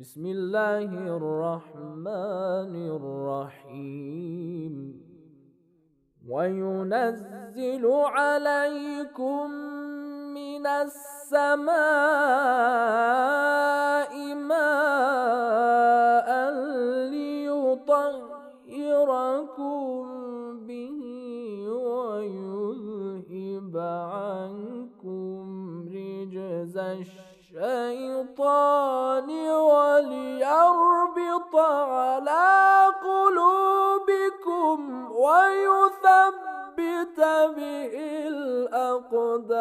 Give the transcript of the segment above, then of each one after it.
بسم الله الرحمن الرحيم. وينزل عليكم من السماء ماء ليطهركم به ويذهب عنكم رجز الشيطان وليربط على قلوبكم ويثبت به الأقدام.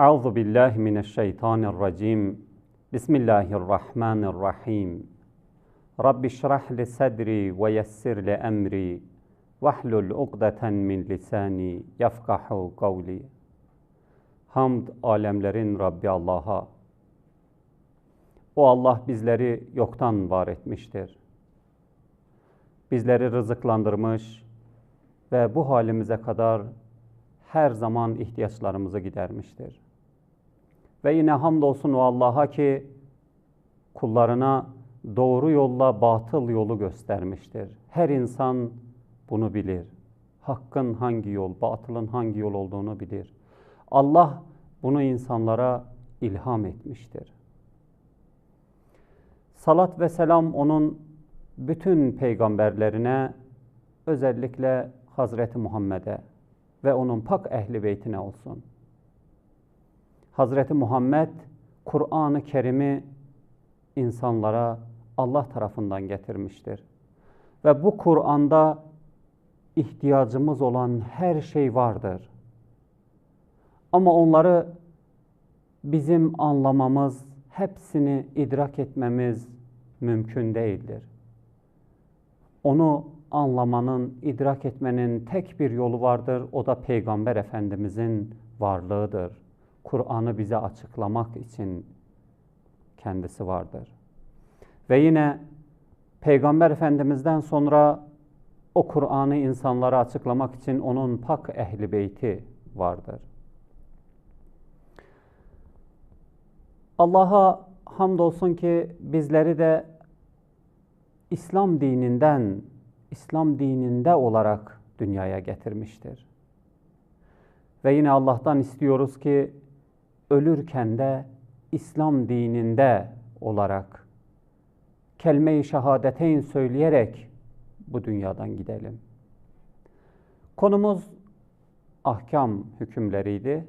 أعوذ بالله من الشيطان الرجيم. بسم الله الرحمن الرحيم. Rabbi şrah li sadri ve yessir li emri vahlul ukdeten min lisani yafkahu kavli. Hamd alemlerin Rabbi Allah'a. O Allah bizleri yoktan var etmiştir. Bizleri rızıklandırmış ve bu halimize kadar her zaman ihtiyaçlarımızı gidermiştir. Ve yine hamdolsun o Allah'a ki kullarına doğru yolla batıl yolu göstermiştir. Her insan bunu bilir. Hakkın hangi yol, batılın hangi yol olduğunu bilir. Allah bunu insanlara ilham etmiştir. Salat ve selam onun bütün peygamberlerine, özellikle Hazreti Muhammed'e ve onun pak ehli beytine olsun. Hazreti Muhammed Kur'an-ı Kerim'i insanlara Allah tarafından getirmiştir. Ve bu Kur'an'da ihtiyacımız olan her şey vardır. Ama onları bizim anlamamız, hepsini idrak etmemiz mümkün değildir. Onu anlamanın, idrak etmenin tek bir yolu vardır. O da Peygamber Efendimizin varlığıdır. Kur'an'ı bize açıklamak için kendisi vardır. Ve yine Peygamber Efendimiz'den sonra o Kur'an'ı insanlara açıklamak için onun pak ehli beyti vardır. Allah'a hamdolsun ki bizleri de İslam dininden, İslam dininde olarak dünyaya getirmiştir. Ve yine Allah'tan istiyoruz ki ölürken de İslam dininde olarak kelime-i şehadeteyn söyleyerek bu dünyadan gidelim. Konumuz ahkam hükümleriydi.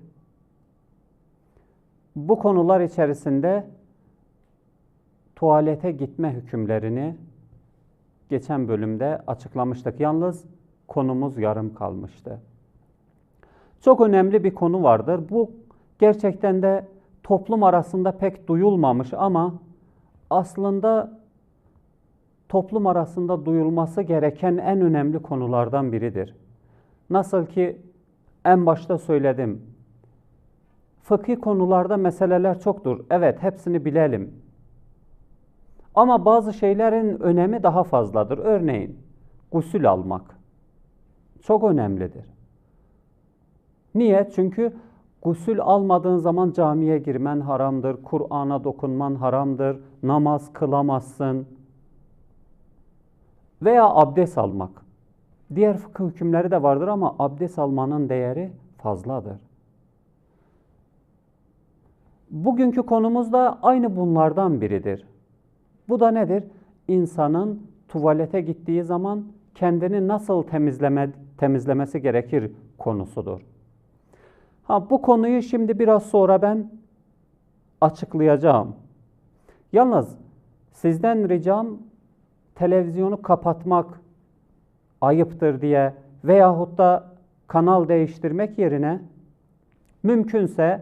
Bu konular içerisinde tuvalete gitme hükümlerini geçen bölümde açıklamıştık. Yalnız konumuz yarım kalmıştı. Çok önemli bir konu vardır. Bu gerçekten de toplum arasında pek duyulmamış ama aslında toplum arasında duyulması gereken en önemli konulardan biridir. Nasıl ki en başta söyledim. Fıkhi konularda meseleler çoktur. Evet, hepsini bilelim. Ama bazı şeylerin önemi daha fazladır. Örneğin gusül almak çok önemlidir. Niye? Çünkü gusül almadığın zaman camiye girmen haramdır, Kur'an'a dokunman haramdır, namaz kılamazsın veya abdest almak. Diğer fıkıh hükümleri de vardır ama abdest almanın değeri fazladır. Bugünkü konumuz da aynı bunlardan biridir. Bu da nedir? İnsanın tuvalete gittiği zaman kendini nasıl temizleme, temizlemesi gerekir konusudur. Ha, bu konuyu şimdi biraz sonra ben açıklayacağım. Yalnız sizden ricam televizyonu kapatmak ayıptır diye veyahut da kanal değiştirmek yerine mümkünse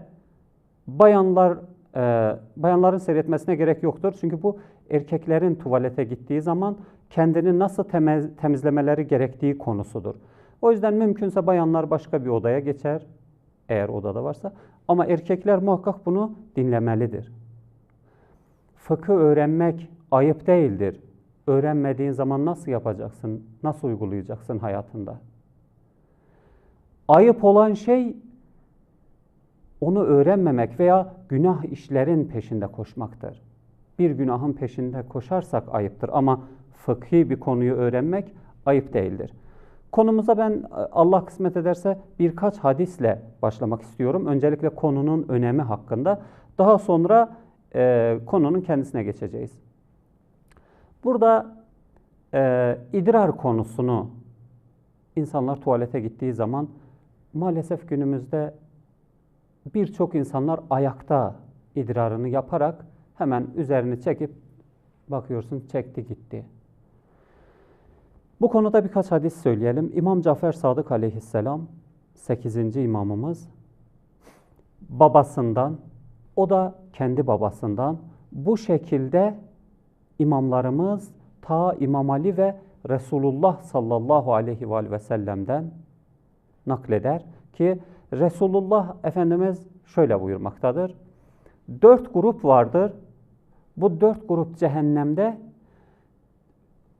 bayanlar e, bayanların seyretmesine gerek yoktur. Çünkü bu erkeklerin tuvalete gittiği zaman kendini nasıl temiz, temizlemeleri gerektiği konusudur. O yüzden mümkünse bayanlar başka bir odaya geçer eğer odada varsa ama erkekler muhakkak bunu dinlemelidir. Fıkıh öğrenmek ayıp değildir. Öğrenmediğin zaman nasıl yapacaksın, nasıl uygulayacaksın hayatında? Ayıp olan şey onu öğrenmemek veya günah işlerin peşinde koşmaktır. Bir günahın peşinde koşarsak ayıptır ama fıkhi bir konuyu öğrenmek ayıp değildir. Konumuza ben Allah kısmet ederse birkaç hadisle başlamak istiyorum. Öncelikle konunun önemi hakkında. Daha sonra e, konunun kendisine geçeceğiz. Burada e, idrar konusunu insanlar tuvalete gittiği zaman maalesef günümüzde birçok insanlar ayakta idrarını yaparak hemen üzerini çekip bakıyorsun çekti gitti. Bu konuda birkaç hadis söyleyelim. İmam Cafer Sadık aleyhisselam 8. imamımız babasından o da kendi babasından bu şekilde imamlarımız ta İmam Ali ve Resulullah sallallahu aleyhi ve sellem'den nakleder ki Resulullah Efendimiz şöyle buyurmaktadır. Dört grup vardır. Bu dört grup cehennemde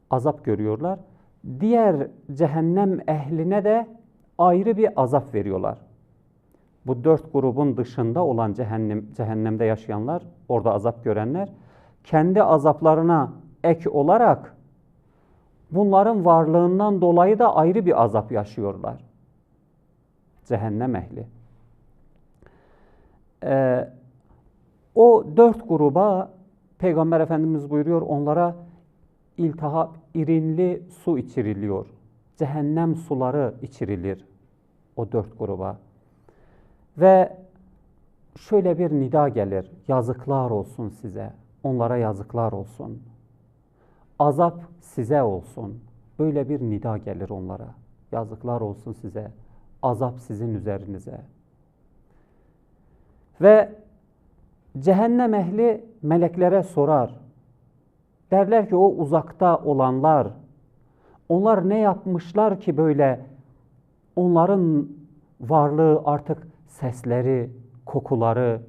azap görüyorlar. Diğer cehennem ehline de ayrı bir azap veriyorlar. Bu dört grubun dışında olan cehennem, cehennemde yaşayanlar, orada azap görenler, kendi azaplarına ek olarak bunların varlığından dolayı da ayrı bir azap yaşıyorlar. Cehennem ehli. Ee, o dört gruba Peygamber Efendimiz buyuruyor onlara iltihap, irinli su içiriliyor. Cehennem suları içirilir o dört gruba. Ve şöyle bir nida gelir. Yazıklar olsun size. Onlara yazıklar olsun. Azap size olsun. Böyle bir nida gelir onlara. Yazıklar olsun size. Azap sizin üzerinize. Ve cehennem ehli meleklere sorar. Derler ki o uzakta olanlar, onlar ne yapmışlar ki böyle onların varlığı artık sesleri, kokuları,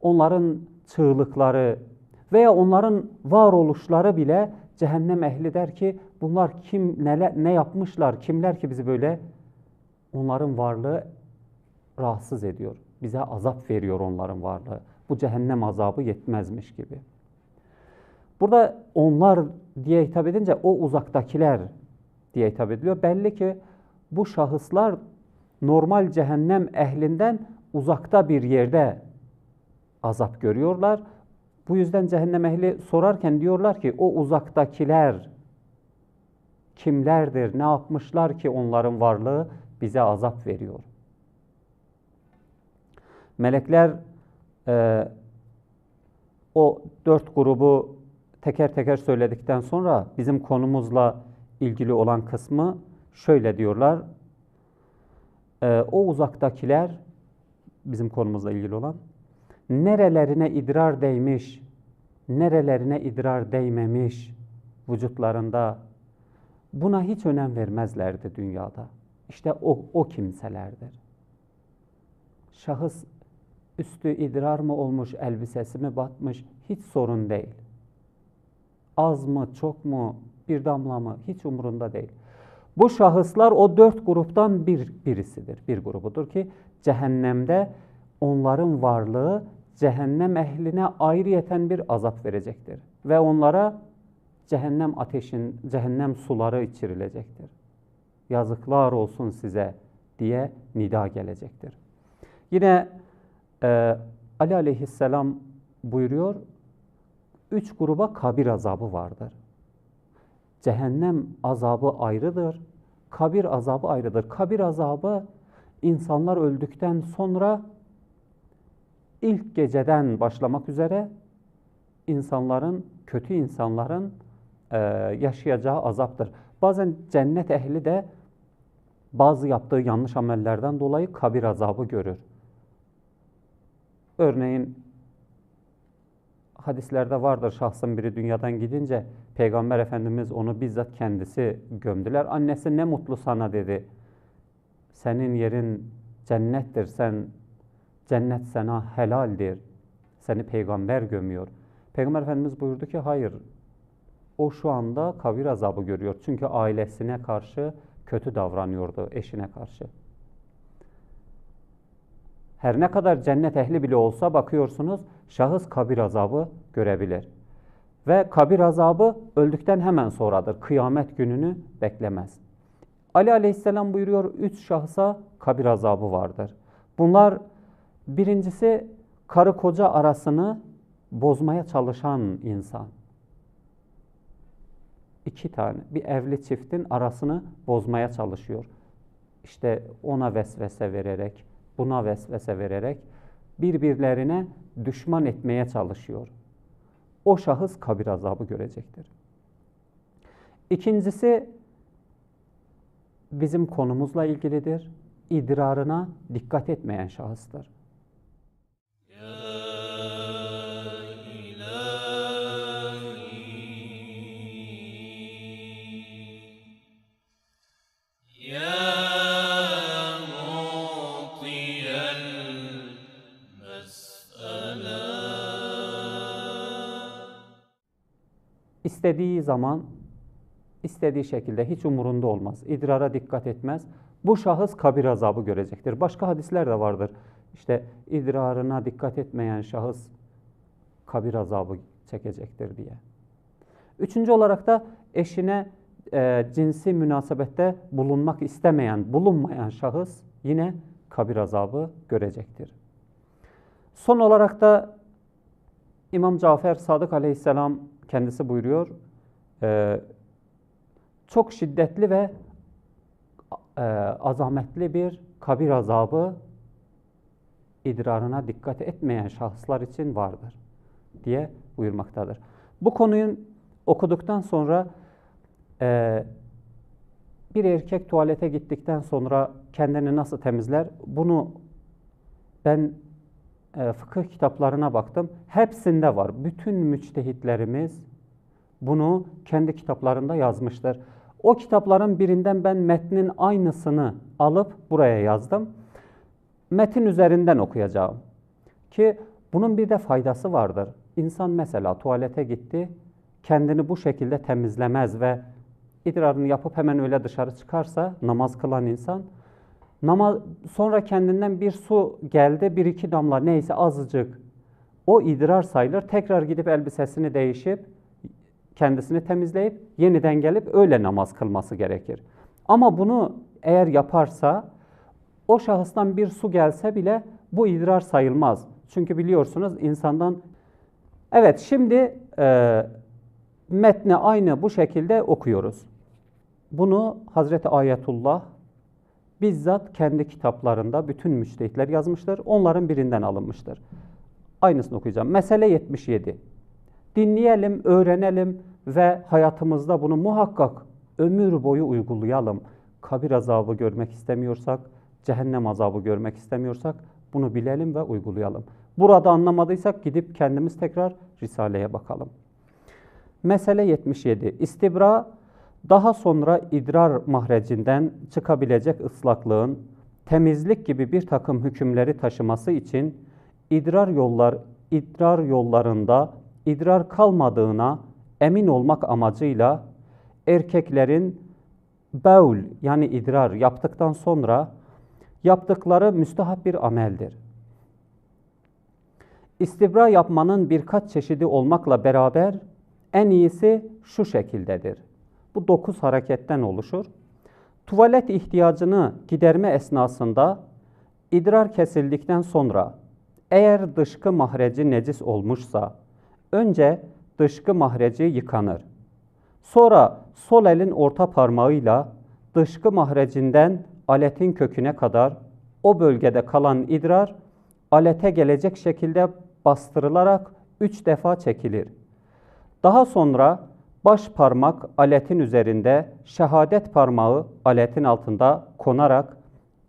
onların çığlıkları veya onların varoluşları bile cehennem ehli der ki bunlar kim neler, ne yapmışlar, kimler ki bizi böyle onların varlığı rahatsız ediyor. Bize azap veriyor onların varlığı. Bu cehennem azabı yetmezmiş gibi. Burada onlar diye hitap edince o uzaktakiler diye hitap ediliyor. Belli ki bu şahıslar normal cehennem ehlinden uzakta bir yerde azap görüyorlar. Bu yüzden cehennem ehli sorarken diyorlar ki o uzaktakiler kimlerdir, ne yapmışlar ki onların varlığı bize azap veriyor. Melekler e, o dört grubu teker teker söyledikten sonra bizim konumuzla ilgili olan kısmı şöyle diyorlar. E, o uzaktakiler bizim konumuzla ilgili olan nerelerine idrar değmiş, nerelerine idrar değmemiş vücutlarında buna hiç önem vermezlerdi dünyada. İşte o, o kimselerdir. Şahıs üstü idrar mı olmuş, elbisesi mi batmış hiç sorun değil. Az mı, çok mu, bir damla mı hiç umurunda değil. Bu şahıslar o dört gruptan bir birisidir, bir grubudur ki cehennemde onların varlığı cehennem ehline ayrıyeten bir azap verecektir. Ve onlara cehennem ateşin, cehennem suları içirilecektir. Yazıklar olsun size diye nida gelecektir. Yine e, Ali aleyhisselam buyuruyor, üç gruba kabir azabı vardır. Cehennem azabı ayrıdır, kabir azabı ayrıdır. Kabir azabı insanlar öldükten sonra ilk geceden başlamak üzere insanların, kötü insanların e, yaşayacağı azaptır. Bazen cennet ehli de bazı yaptığı yanlış amellerden dolayı kabir azabı görür. Örneğin hadislerde vardır şahsın biri dünyadan gidince Peygamber Efendimiz onu bizzat kendisi gömdüler. Annesi ne mutlu sana dedi. Senin yerin cennettir. Sen cennet sana helaldir. Seni peygamber gömüyor. Peygamber Efendimiz buyurdu ki hayır. O şu anda kabir azabı görüyor. Çünkü ailesine karşı kötü davranıyordu eşine karşı. Her ne kadar cennet ehli bile olsa bakıyorsunuz şahıs kabir azabı görebilir. Ve kabir azabı öldükten hemen sonradır. Kıyamet gününü beklemez. Ali aleyhisselam buyuruyor üç şahsa kabir azabı vardır. Bunlar birincisi karı koca arasını bozmaya çalışan insan. İki tane bir evli çiftin arasını bozmaya çalışıyor. İşte ona vesvese vererek, buna vesvese vererek birbirlerine düşman etmeye çalışıyor. O şahıs kabir azabı görecektir. İkincisi bizim konumuzla ilgilidir. İdrarına dikkat etmeyen şahıstır. İstediği zaman, istediği şekilde hiç umurunda olmaz. İdrara dikkat etmez. Bu şahıs kabir azabı görecektir. Başka hadisler de vardır. İşte idrarına dikkat etmeyen şahıs kabir azabı çekecektir diye. Üçüncü olarak da eşine e, cinsi münasebette bulunmak istemeyen, bulunmayan şahıs yine kabir azabı görecektir. Son olarak da İmam Cafer Sadık Aleyhisselam kendisi buyuruyor, e, çok şiddetli ve e, azametli bir kabir azabı idrarına dikkat etmeyen şahıslar için vardır diye buyurmaktadır. Bu konuyu okuduktan sonra e, bir erkek tuvalete gittikten sonra kendini nasıl temizler? Bunu ben e, fıkıh kitaplarına baktım. Hepsinde var. Bütün müçtehitlerimiz bunu kendi kitaplarında yazmıştır. O kitapların birinden ben metnin aynısını alıp buraya yazdım. Metin üzerinden okuyacağım. Ki bunun bir de faydası vardır. İnsan mesela tuvalete gitti, kendini bu şekilde temizlemez ve idrarını yapıp hemen öyle dışarı çıkarsa namaz kılan insan namaz sonra kendinden bir su geldi, bir iki damla neyse azıcık o idrar sayılır. Tekrar gidip elbisesini değişip kendisini temizleyip yeniden gelip öyle namaz kılması gerekir. Ama bunu eğer yaparsa o şahıstan bir su gelse bile bu idrar sayılmaz. Çünkü biliyorsunuz insandan Evet şimdi e, metni aynı bu şekilde okuyoruz. Bunu Hazreti Ayetullah bizzat kendi kitaplarında bütün müçtehitler yazmıştır. Onların birinden alınmıştır. Aynısını okuyacağım. Mesele 77. Dinleyelim, öğrenelim ve hayatımızda bunu muhakkak ömür boyu uygulayalım. Kabir azabı görmek istemiyorsak, cehennem azabı görmek istemiyorsak bunu bilelim ve uygulayalım. Burada anlamadıysak gidip kendimiz tekrar Risale'ye bakalım. Mesele 77. İstibra daha sonra idrar mahrecinden çıkabilecek ıslaklığın temizlik gibi bir takım hükümleri taşıması için idrar yollar idrar yollarında idrar kalmadığına emin olmak amacıyla erkeklerin beul yani idrar yaptıktan sonra yaptıkları müstahap bir ameldir. İstibra yapmanın birkaç çeşidi olmakla beraber en iyisi şu şekildedir. Bu dokuz hareketten oluşur. Tuvalet ihtiyacını giderme esnasında idrar kesildikten sonra eğer dışkı mahreci necis olmuşsa önce dışkı mahreci yıkanır. Sonra sol elin orta parmağıyla dışkı mahrecinden aletin köküne kadar o bölgede kalan idrar alete gelecek şekilde bastırılarak üç defa çekilir. Daha sonra baş parmak aletin üzerinde, şehadet parmağı aletin altında konarak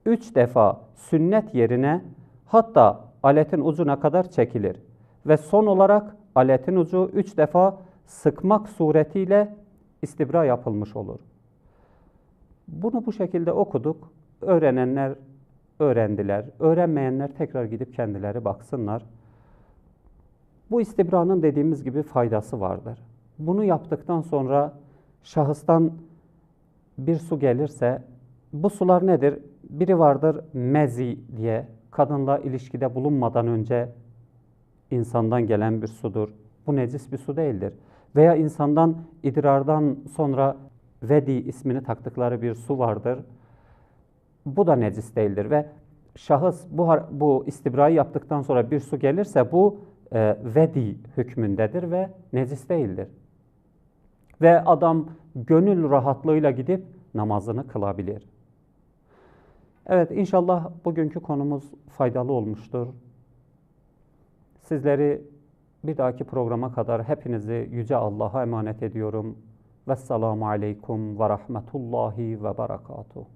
üç defa sünnet yerine hatta aletin ucuna kadar çekilir. Ve son olarak aletin ucu üç defa sıkmak suretiyle istibra yapılmış olur. Bunu bu şekilde okuduk. Öğrenenler öğrendiler. Öğrenmeyenler tekrar gidip kendileri baksınlar. Bu istibranın dediğimiz gibi faydası vardır. Bunu yaptıktan sonra şahıstan bir su gelirse bu sular nedir? Biri vardır mezi diye kadınla ilişkide bulunmadan önce insandan gelen bir sudur. Bu necis bir su değildir. Veya insandan idrardan sonra vedi ismini taktıkları bir su vardır. Bu da necis değildir ve şahıs bu bu istibrayı yaptıktan sonra bir su gelirse bu e, vedi hükmündedir ve necis değildir Ve adam gönül rahatlığıyla gidip namazını kılabilir. Evet inşallah bugünkü konumuz faydalı olmuştur. Sizleri bir dahaki programa kadar hepinizi Yüce Allah'a emanet ediyorum. Vesselamu aleykum ve rahmetullahi ve berekatuhu.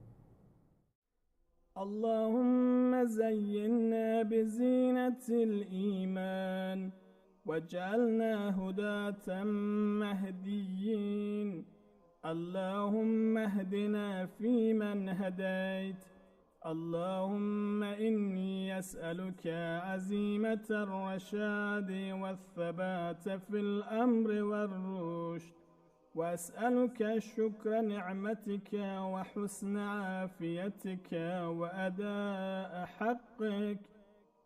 اللهم زينا بزينة الإيمان واجعلنا هداة مهديين. اللهم اهدنا فيمن هديت. اللهم إني أسألك عزيمة الرشاد والثبات في الأمر والرشد. وأسألك شكر نعمتك وحسن عافيتك وأداء حقك.